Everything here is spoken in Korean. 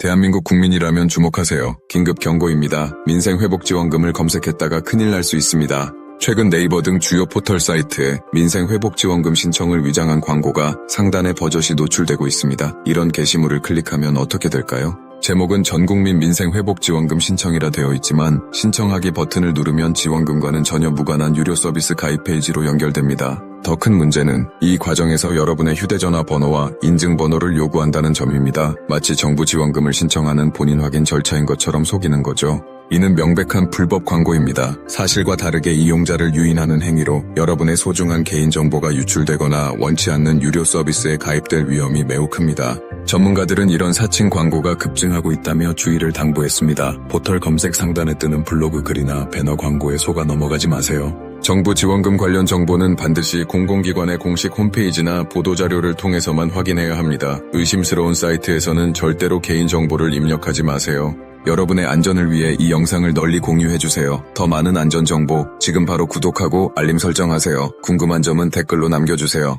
대한민국 국민이라면 주목하세요. 긴급 경고입니다. 민생회복지원금을 검색했다가 큰일 날 수 있습니다. 최근 네이버 등 주요 포털 사이트에 민생회복지원금 신청을 위장한 광고가 상단에 버젓이 노출되고 있습니다. 이런 게시물을 클릭하면 어떻게 될까요? 제목은 전국민 민생회복지원금 신청이라 되어 있지만 신청하기 버튼을 누르면 지원금과는 전혀 무관한 유료 서비스 가입 페이지로 연결됩니다. 더 큰 문제는 이 과정에서 여러분의 휴대전화 번호와 인증번호를 요구한다는 점입니다. 마치 정부 지원금을 신청하는 본인 확인 절차인 것처럼 속이는 거죠. 이는 명백한 불법 광고입니다. 사실과 다르게 이용자를 유인하는 행위로 여러분의 소중한 개인정보가 유출되거나 원치 않는 유료 서비스에 가입될 위험이 매우 큽니다. 전문가들은 이런 사칭 광고가 급증하고 있다며 주의를 당부했습니다. 포털 검색 상단에 뜨는 블로그 글이나 배너 광고에 속아 넘어가지 마세요. 정부 지원금 관련 정보는 반드시 공공기관의 공식 홈페이지나 보도자료를 통해서만 확인해야 합니다. 의심스러운 사이트에서는 절대로 개인정보를 입력하지 마세요. 여러분의 안전을 위해 이 영상을 널리 공유해주세요. 더 많은 안전정보 지금 바로 구독하고 알림 설정하세요. 궁금한 점은 댓글로 남겨주세요.